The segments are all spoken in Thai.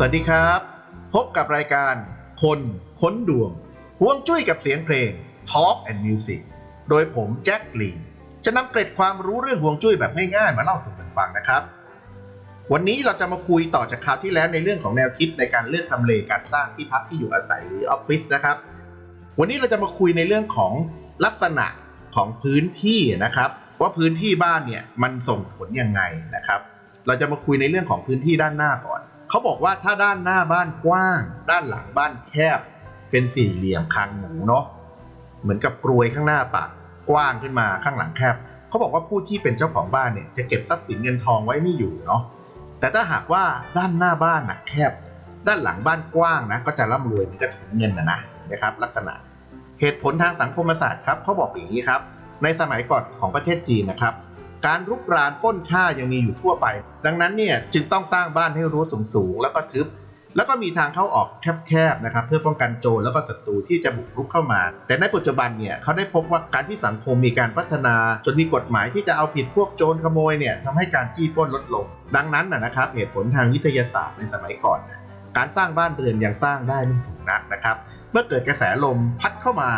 สวัสดีครับ พบกับรายการคนค้นดวงห่วงจุ้ยกับเสียงเพลง Talk and Music โดยผมแจ็คลีนจะนำเกร็ดความรู้เรื่องห่วงจุ้ยแบบง่ายๆ มาเล่าสู่กันฟังนะครับ วันนี้เราจะมาคุยต่อจากคราวที่แล้วในเรื่องของแนวคิดในการเลือกทำเลการสร้างที่พักที่อยู่อาศัยหรือออฟฟิศนะครับ วันนี้เราจะมาคุยในเรื่องของลักษณะของพื้นที่นะครับ ว่าพื้นที่บ้านเนี่ยมันส่งผลยังไงนะครับ เราจะมาคุยในเรื่องของพื้นที่ด้านหน้าก่อน เขาบอกว่าถ้าด้านหน้าบ้านกว้าง ด้านหลังบ้านแคบ เป็นสี่เหลี่ยมคางหมูเนาะเหมือนกับกรวยข้างหน้าปากกว้างขึ้นมาข้างหลังแคบเขาบอกว่าผู้ที่เป็นเจ้าของบ้านเนี่ยจะเก็บทรัพย์สินเงินทองไว้ไม่อยู่เนาะแต่ถ้าหากว่าด้านหน้าบ้านหนักแคบ ด้านหลังบ้านกว้างนะก็จะร่ำรวยเหมือนกับถุงเงินนะนะนะครับ ลักษณะเหตุผลทางสังคมศาสตร์ครับเขาบอกอย่างนี้ครับ ในสมัยก่อนของประเทศจีนนะครับ การรุกรานป้นฆ่ายังมีอยู่ทั่วไป ดังนั้นเนี่ยจึงต้องสร้างบ้านให้รั้วสูงๆแล้วก็ทึบ แล้วก็มีทางเข้าออกแคบๆนะครับเพื่อป้องกันโจรแล้วก็ศัตรูที่จะบุกรุกเข้ามา แต่ในปัจจุบันเนี่ยเขาได้พบว่าการที่สังคมมีการพัฒนา จนมีกฎหมายที่จะเอาผิดพวกโจรขโมยเนี่ยทำให้การจี้ปล้นลดลง ดังนั้นนะครับเหตุผลทางวิทยาศาสตร์ในสมัยก่อนการสร้างบ้านเรือนยังสร้างได้ไม่สูงนักนะครับ เมื่อเกิดกระแสลมพัดเข้ามา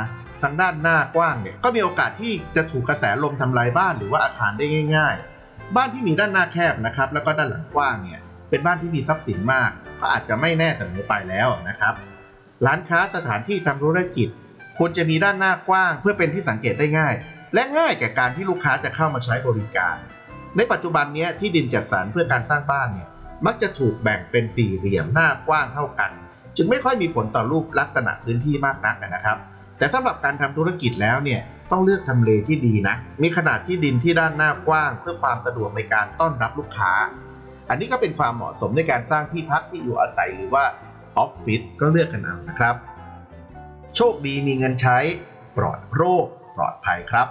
ทางด้านหน้ากว้างเนี่ยก็มีโอกาสที่จะถูกกระแสลมทำลายบ้านหรือว่าอาคารได้ง่าย ๆ บ้านที่มีด้านหน้าแคบนะครับ แล้วก็ด้านหลังกว้างเนี่ยเป็นบ้านที่มีทรัพย์สินมาก ก็อาจจะไม่แน่เสมอไปแล้วนะครับ ร้านค้าสถานที่ทำธุรกิจควรจะมีด้านหน้ากว้าง เพื่อเป็นที่สังเกตได้ง่าย และง่ายแก่การที่ลูกค้าจะเข้ามาใช้บริการ ในปัจจุบันนี้ที่ดินจัดสรรเพื่อการสร้างบ้านเนี่ยมักจะถูกแบ่งเป็นสี่เหลี่ยมหน้ากว้างเท่ากัน จึงไม่ค่อยมีผลต่อรูปลักษณะพื้นที่มากนักนะครับ แต่สำหรับการทำธุรกิจแล้วเนี่ยต้องเลือกทำเลที่ดีนะ มีขนาดที่ดินที่ด้านหน้ากว้าง เพื่อความสะดวกในการต้อนรับลูกค้า อันนี้ก็เป็นความเหมาะสมในการสร้างที่พักที่อยู่อาศัยหรือว่าออฟฟิศก็เลือกกันเอานะครับ โชคดีมีเงินใช้ ปลอดโรคปลอดภัยครับ